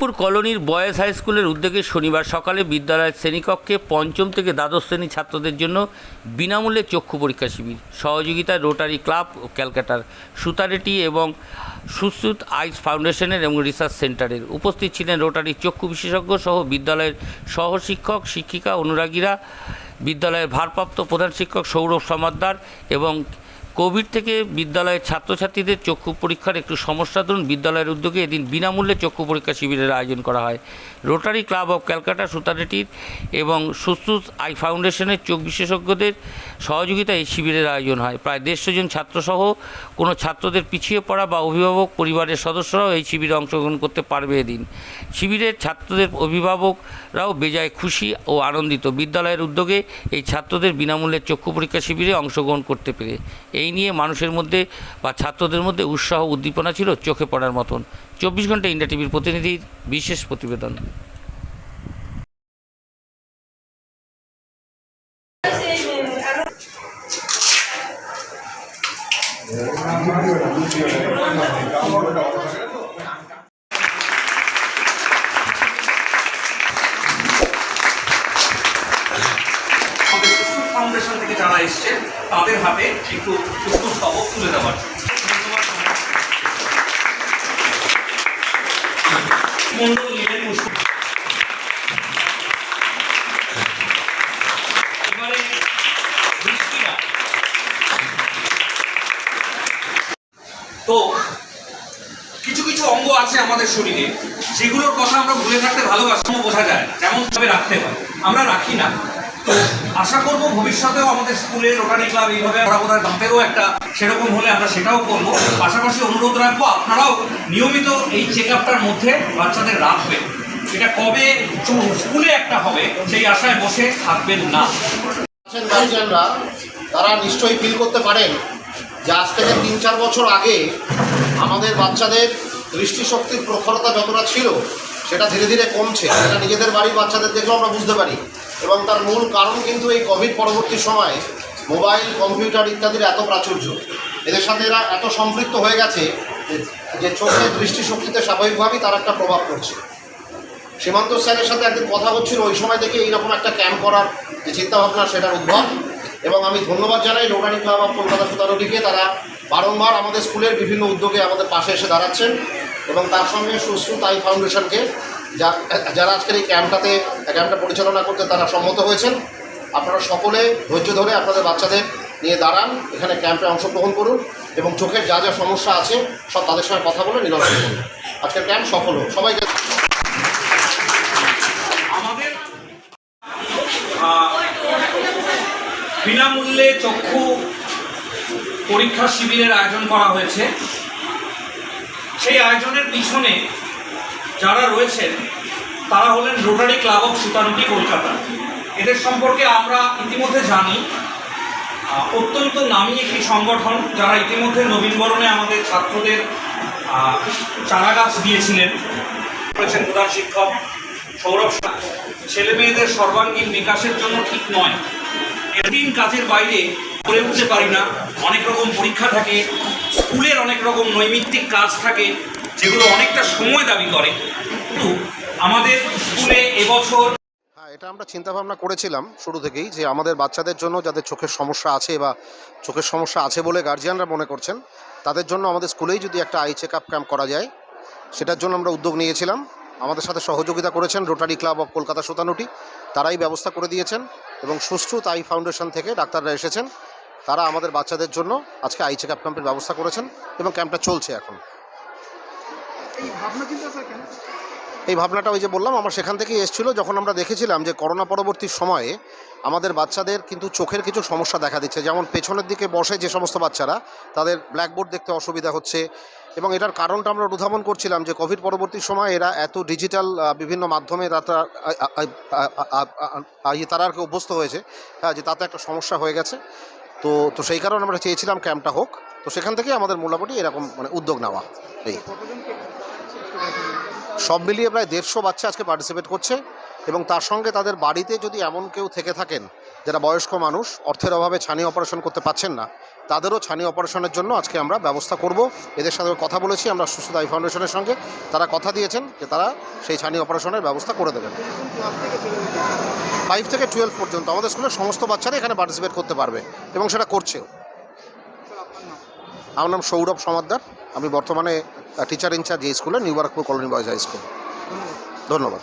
যাদবপুর কলোনির boys high স্কুলের উদ্যোগে শনিবার সকালে বিদ্যালয়ের শ্রেণীকক্ষে পঞ্চম থেকে দ্বাদশ শ্রেণি ছাত্রদের জন্য বিনামূল্যে চক্ষু পরীক্ষা শিবির, সহযোগিতায় রোটারি ক্লাব ক্যালকাটার সুতারেটি এবং সুশ্রুত আইস ফাউন্ডেশনের এবং রিসার্চ সেন্টারের। উপস্থিত ছিলেন রোটারি চক্ষু বিশেষজ্ঞ সহ বিদ্যালয়ের সহশিক্ষক, শিক্ষিকা, অনুরাগীরা, বিদ্যালয়ের ভারপ্রাপ্ত প্রধান শিক্ষক সৌরভ সমাদ্দার এবং কোভিড থেকে বিদ্যালয়ের ছাত্রছাত্রীদের চক্ষু পরীক্ষার একটু সমস্যা। ধরুন, বিদ্যালয়ের উদ্যোগে এদিন বিনামূল্যে চক্ষু পরীক্ষা শিবিরের আয়োজন করা হয়। রোটারি ক্লাব অফ ক্যালকাটা সুতারেটির এবং সুশ্রুত আই ফাউন্ডেশনের চোখ বিশেষজ্ঞদের সহযোগিতায় এই শিবিরের আয়োজন হয়। প্রায় দেড়শো জন ছাত্রসহ কোনো ছাত্রদের পিছিয়ে পড়া বা অভিভাবক পরিবারের সদস্যরাও এই শিবিরে অংশগ্রহণ করতে পারবে এদিন। শিবিরের ছাত্রদের অভিভাবকরাও বেজায় খুশি ও আনন্দিত। বিদ্যালয়ের উদ্যোগে এই ছাত্রদের বিনামূল্যে চক্ষু পরীক্ষা শিবিরে অংশগ্রহণ করতে পেরে। এই নিয়ে মানুষের মধ্যে বা ছাত্রদের মধ্যে উৎসাহ, উদ্দীপনা ছিল চোখে পড়ার মতন। চব্বিশ ঘণ্টা ইন্ডিয়া টিভির প্রতিনিধির বিশেষ প্রতিবেদন। তাদের হাতে একটু ফুসফুস স্তবক তুলে দেওয়ার জন্য। তো কিছু কিছু অঙ্গ আছে আমাদের শরীরে যেগুলোর কথা আমরা ভুলে থাকতে ভালোবাসি বোঝা যায় না, যেমন ভাবে রাখতে হয়। আমরা রাখি না। তো আশা করব ভবিষ্যতেও আমাদের স্কুলে রোটারি ক্লাব এইভাবে বোধহয় দাঁতেরও একটা সেরকম হলে আমরা সেটাও করব। পাশাপাশি অনুরোধ রাখব, আপনারাও নিয়মিত এই চেক আপটার মধ্যে বাচ্চাদের রাখবেন। এটা কবে স্কুলে একটা হবে, সেই আশায় বসে থাকবেন না। তারা নিশ্চয়ই ফিল করতে পারেন যে আজ থেকে তিন চার বছর আগে আমাদের বাচ্চাদের দৃষ্টিশক্তির প্রখরতা যতটা ছিল, সেটা ধীরে ধীরে কমছে। সেটা নিজেদের বাড়ির বাচ্চাদের দেখলেও আমরা বুঝতে পারি। এবং তার মূল কারণ কিন্তু এই কোভিড পরবর্তী সময়ে মোবাইল, কম্পিউটার ইত্যাদির এত প্রাচুর্য। এদের সাথে এরা এত সম্পৃক্ত হয়ে গেছে যে- চোখের দৃষ্টিশক্তিতে স্বাভাবিকভাবেই তার একটা প্রভাব পড়ছে। সীমান্ত স্যারের সাথে একদিন কথা হচ্ছিল, ওই সময় দেখে এইরকম একটা ক্যাম্প করার যে চিন্তাভাবনা, সেটার উদ্ভব। এবং আমি ধন্যবাদ জানাই রোটারি ক্লাব অফ কলকাতা সুতারুটিকে তারা বারংবার আমাদের স্কুলের বিভিন্ন উদ্যোগে আমাদের পাশে এসে দাঁড়াচ্ছেন এবং তার সঙ্গে সুশ্রুত আই ফাউন্ডেশনকে যারা আজকের এই ক্যাম্পটাতে, ক্যাম্পটা পরিচালনা করতে তারা সম্মত হয়েছেন, আপনারা সকলে ধৈর্য ধরে আপনাদের বাচ্চাদের নিয়ে দাঁড়ান, এখানে ক্যাম্পে অংশগ্রহণ করুন এবং চোখের যা যা সমস্যা আছে, সব তাদের সঙ্গে কথা বলে নিরসন করুন। আজকের ক্যাম্প সফল হোক। সবাইকে আমাদের বিনামূল্যে চক্ষু পরীক্ষা শিবিরের আয়োজন করা হয়েছে। সেই আয়োজনের পিছনে যারা রয়েছেন তারা হলেন Rotary club of Sutanuti Kolkata এদের সম্পর্কে আমরা ইতিমধ্যে জানি। অত্যন্ত নামী একটি সংগঠন যারা ইতিমধ্যে নবীনবরণে আমাদের ছাত্রদের আহ, চারা গাছ দিয়েছিলেন। করেছেন প্রধান শিক্ষক সৌরভ। ছেলে মেয়েদের সর্বাঙ্গীন বিকাশের জন্য ঠিক নয়। এদিন কাজের বাইরে করে উঠতে পারি না। অনেক রকম পরীক্ষা থাকে স্কুলের অনেক রকম নৈমিত্তিক কাজ থাকে। যেগুলো অনেকটা সময় দাবি করে। কিন্তু আমাদের স্কুলে এবছর হ্যাঁ এটা আমরা চিন্তা ভাবনা করেছিলাম শুরু থেকেই যে আমাদের বাচ্চাদের জন্য যাদের চোখের সমস্যা আছে বা চোখের সমস্যা আছে বলে গার্জিয়ানরা মনে করছেন, তাদের জন্য আমাদের স্কুলেই যদি একটা আই চেক আপ ক্যাম্প করা যায়, সেটার জন্য আমরা উদ্যোগ নিয়েছিলাম। আমাদের সাথে সহযোগিতা করেছেন Rotary club of Kolkata Sutanuti তারাই ব্যবস্থা করে দিয়েছেন এবং সুশ্রুত আই ফাউন্ডেশন থেকে ডাক্তাররা এসেছেন। তারা আমাদের বাচ্চাদের জন্য আজকে আই চেক আপ ক্যাম্পের ব্যবস্থা করেছেন এবং ক্যাম্পটা চলছে এখন। এই ভাবনাটা ওই যে বললাম, আমার সেখান থেকেই এসেছিল, যখন আমরা দেখেছিলাম যে করোনা পরবর্তী সময়ে আমাদের বাচ্চাদের কিন্তু চোখের কিছু সমস্যা দেখা দিচ্ছে। যেমন পেছনের দিকে বসে যে সমস্ত বাচ্চারা, তাদের ব্ল্যাকবোর্ড দেখতে অসুবিধা হচ্ছে। এবং এটার কারণটা আমরা অনুধাবন করছিলাম যে কোভিড পরবর্তী সময় এরা এত ডিজিটাল বিভিন্ন মাধ্যমে তারা ইয়ে তারা আর কি অভ্যস্ত হয়েছে। হ্যাঁ যে তাতে একটা সমস্যা হয়ে গেছে। তো তো সেই কারণে আমরা চেয়েছিলাম ক্যাম্পটা হোক। তো সেখান থেকে আমাদের মোটামুটি এরকম মানে উদ্যোগ নেওয়া। এই। সব মিলিয়ে প্রায় দেড়শো বাচ্চা আজকে পার্টিসিপেট করছে এবং তার সঙ্গে তাদের বাড়িতে যদি এমন কেউ থেকে থাকেন যারা বয়স্ক মানুষ, অর্থের অভাবে ছানি অপারেশন করতে পারছেন না, তাদেরও ছানি অপারেশনের জন্য আজকে আমরা ব্যবস্থা করব। এদের সাথে কথা বলেছি, আমরা সুস্থতা ফাউন্ডেশনের সঙ্গে। তারা কথা দিয়েছেন যে তারা সেই ছানি অপারেশনের ব্যবস্থা করে দেবেন। ফাইভ থেকে টুয়েলভ পর্যন্ত আমাদের স্কুলের সমস্ত বাচ্চারা এখানে পার্টিসিপেট করতে পারবে এবং সেটা করছেও। আমার নাম সৌরভ সমাদ্দার, আমি বর্তমানে টিচার ইনচার্জ এই স্কুলে, new Barrackpore colony boys high school. ধন্যবাদ।